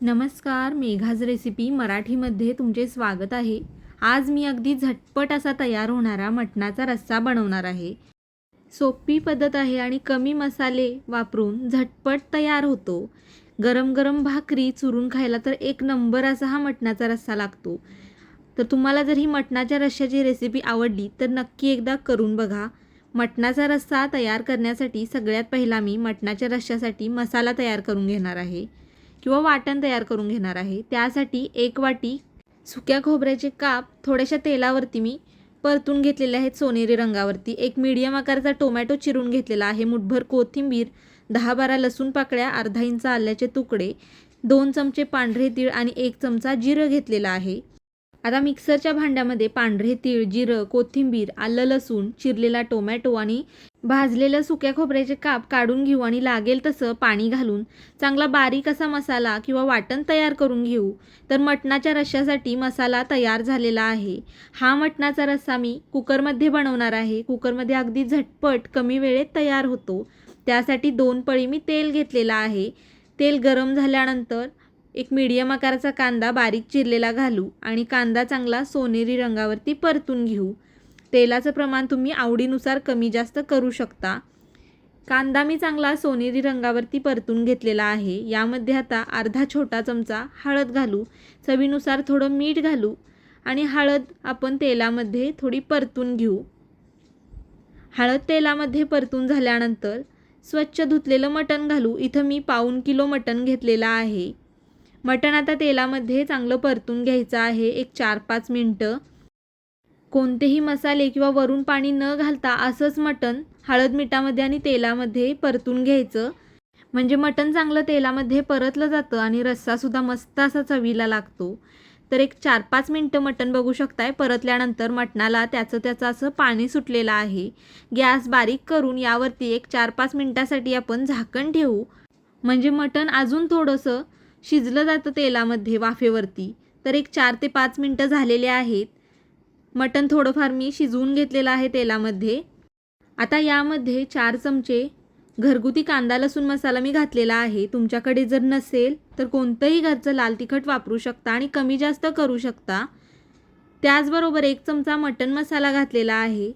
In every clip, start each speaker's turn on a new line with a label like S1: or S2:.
S1: नमस्कार मेघाज रेसिपी मराठीमध्ये तुमचे स्वागत आहे. आज मी अगदी झटपट असा तयार होणारा मटणाचा रस्सा बनवणार आहे. सोपी पद्धत आहे आणि कमी मसाले वापरून झटपट तयार होतो. गरम गरम भाकरी चुरून खायला तर एक नंबर असा हा मटणाचा रस्सा लागतो. तर तुम्हाला जर ही मटणाच्या रश्श्याची रेसिपी आवडली तर नक्की एकदा करून बघा. मटणाचा रस्सा तयार करण्यासाठी सगळ्यात पहिला मी मटणाच्या रश्श्यासाठी मसाला तयार करून घेणार आहे. किंवा वाटण तयार करून घेणार आहे. त्यासाठी एक वाटी सुक्या खोबऱ्याचे काप थोड्याशा तेलावरती मी परतून घेतलेले आहेत सोनेरी रंगावरती. एक मीडियम आकाराचा टोमॅटो चिरून घेतलेला आहे. मुठभर कोथिंबीर दहा बारा लसूण पाकळ्या अर्धा इंच आल्याचे तुकडे दोन चमचे पांढरे तीळ आणि एक चमचा जिरं घेतलेला आहे. आता मिक्सरच्या भांड्यामध्ये पांढरे तीळ जिरं कोथिंबीर आलं लसूण चिरलेला टोमॅटो आणि भाजलेलं सुक्या खोबऱ्याचे काप काढून घेऊ आणि लागेल तसं पाणी घालून चांगला बारीक असा मसाला किंवा वाटण तयार करून घेऊ. तर मटणाच्या रश्श्यासाठी मसाला तयार झालेला आहे. हा मटणाचा रस्सा मी कुकरमध्ये बनवणार आहे. कुकरमध्ये अगदी झटपट कमी वेळेत तयार होतो. त्यासाठी दोन पळी मी तेल घेतलेलं आहे. तेल गरम झाल्यानंतर एक मीडियम आकाराचा कांदा बारीक चिरलेला घालू आणि कांदा चांगला सोनेरी रंगावरती परतून घेऊ. तेलाचं प्रमाण तुम्ही आवडीनुसार कमी जास्त करू शकता. कांदा मी चांगला सोनेरी रंगावरती परतून घेतलेला आहे. यामध्ये आता अर्धा छोटा चमचा हळद घालू चवीनुसार थोडं मीठ घालू आणि हळद आपण तेलामध्ये थोडी परतून घेऊ. हळद तेलामध्ये परतून झाल्यानंतर स्वच्छ धुतलेलं मटण घालू. इथं मी पाऊन किलो मटण घेतलेलं आहे. मटण आता तेलामध्ये चांगलं परतून घ्यायचं आहे. एक चार पाच मिनटं. कोणतेही मसाले किंवा वरून पाणी न घालता असंच मटण हळद मिठामध्ये आणि तेलामध्ये परतून घ्यायचं. म्हणजे मटण चांगलं तेलामध्ये परतलं जातं आणि रस्सासुद्धा मस्त असा चवीला लागतो. तर एक चार पाच मिनटं मटण बघू शकताय. परतल्यानंतर मटणाला त्याचं त्याचं असं पाणी सुटलेलं आहे. गॅस बारीक करून यावरती एक चार पाच मिनटासाठी आपण झाकण ठेवू. म्हणजे मटण अजून थोडंसं शिजलं जातं तेलामध्ये वाफेवरती. तर एक चार ते पाच मिनटं झालेले आहेत. मटण थोडंफार मी शिजवून घेतलेलं आहे तेलामध्ये. आता यामध्ये चार चमचे घरगुती कांदा लसूण मसाला मी घातलेला आहे. तुमच्याकडे जर नसेल तर कोणतंही घरचं लाल तिखट वापरू शकता आणि कमी जास्त करू शकता. त्याचबरोबर एक चमचा मटण मसाला घातलेला आहे.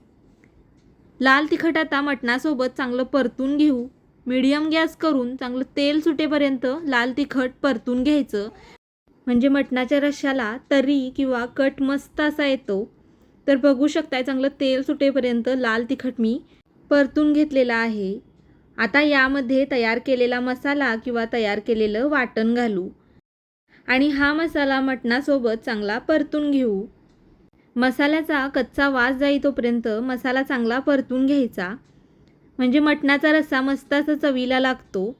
S1: लाल तिखट आता मटणासोबत चांगलं परतून घेऊ. मीडियम गॅस करून चांगलं तेल सुटेपर्यंत लाल तिखट परतून घ्यायचं. म्हणजे मटणाच्या रश्श्याला तरी किंवा कट मस्त असा येतो. तर बघू शकताय चांगलं तेल सुटेपर्यंत लाल तिखट मी परतून घेतलेला आहे. आता यामध्ये तयार केलेला मसाला किंवा तयार केलेलं वाटण घालू. आणि हा मसाला मटणासोबत चांगला परतून घेऊ. मसाल्याचा कच्चा वास जाई तोपर्यंत मसाला चांगला परतून घ्यायचा. म्हणजे मटणाचा रस्सा मस्त असा चवीला लागतो.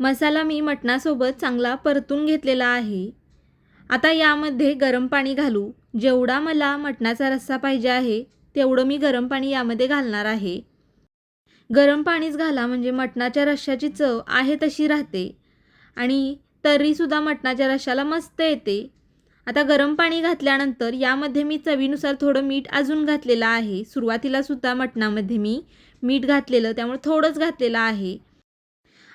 S1: मसाला मी मटणासोबत चांगला परतून घेतलेला आहे. आता यामध्ये गरम पाणी घालू. जेवढा मला मटणाचा रस्सा पाहिजे आहे तेवढं मी गरम पाणी यामध्ये घालणार आहे. गरम पाणीच घाला म्हणजे मटणाच्या रश्श्याची चव आहे तशी राहते. आणि तरीसुद्धा मटणाच्या रश्श्याला मस्त येते. आता गरम पाणी घातल्यानंतर यामध्ये मी चवीनुसार थोडं मीठ अजून घातलेलं आहे. सुरुवातीला सुद्धा मटणामध्ये मी मीठ घातलेलं त्यामुळे थोडंच घातलेलं आहे.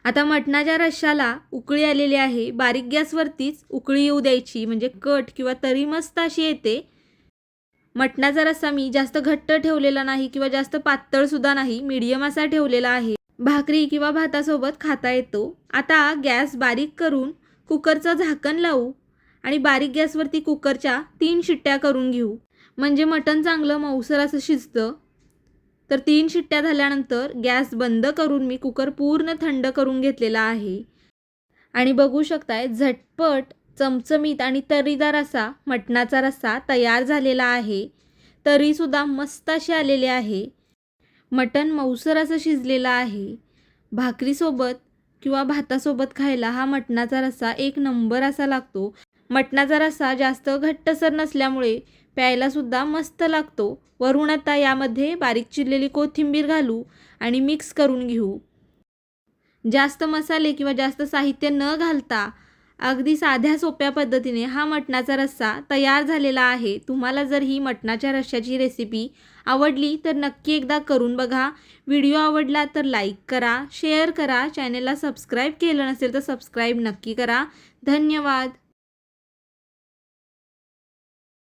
S1: आता मटणाच्या रश्शाला उकळी आलेली आहे. बारीक गॅसवरतीच उकळी येऊ द्यायची म्हणजे कट किंवा तरी मस्त अशी येते. मटणाचा रस्सा मी जास्त घट्ट ठेवलेला नाही किंवा जास्त पातळसुद्धा नाही मीडियम असा ठेवलेला आहे. भाकरी किंवा भातासोबत खाता येतो. आता गॅस बारीक करून कुकरचं झाकण लावू. आणि बारीक गॅसवरती कुकरच्या तीन शिट्ट्या करून घेऊ. म्हणजे मटण चांगलं मऊसर असं शिजतं. तर तीन शिट्ट्या झाल्यानंतर गॅस बंद करून मी कुकर पूर्ण थंड करून घेतलेला आहे. आणि बघू शकताय झटपट चमचमीत आणि तरीदार असा मटणाचा रस्सा तयार झालेला आहे. तरीसुद्धा मस्त असे आलेले आहे. मटण मऊसर असं शिजलेलं आहे. भाकरीसोबत किंवा भातासोबत खायला हा मटणाचा रस्सा एक नंबर असा लागतो. मटणाचा रस्सा जास्त घट्टसर नसल्यामुळे प्यायलासुद्धा मस्त लागतो. वरून आता यामध्ये बारीक चिरलेली कोथिंबीर घालू आणि मिक्स करून घेऊ. जास्त मसाले किंवा जास्त साहित्य न घालता अगदी साध्या सोप्या पद्धतीने हा मटणाचा रस्सा तयार झालेला आहे. तुम्हाला जर ही मटणाच्या रश्श्याची रेसिपी आवडली तर नक्की एकदा करून बघा. व्हिडिओ आवडला तर लाईक करा शेअर करा. चॅनेलला सबस्क्राईब केलं नसेल तर सबस्क्राईब नक्की करा. धन्यवाद.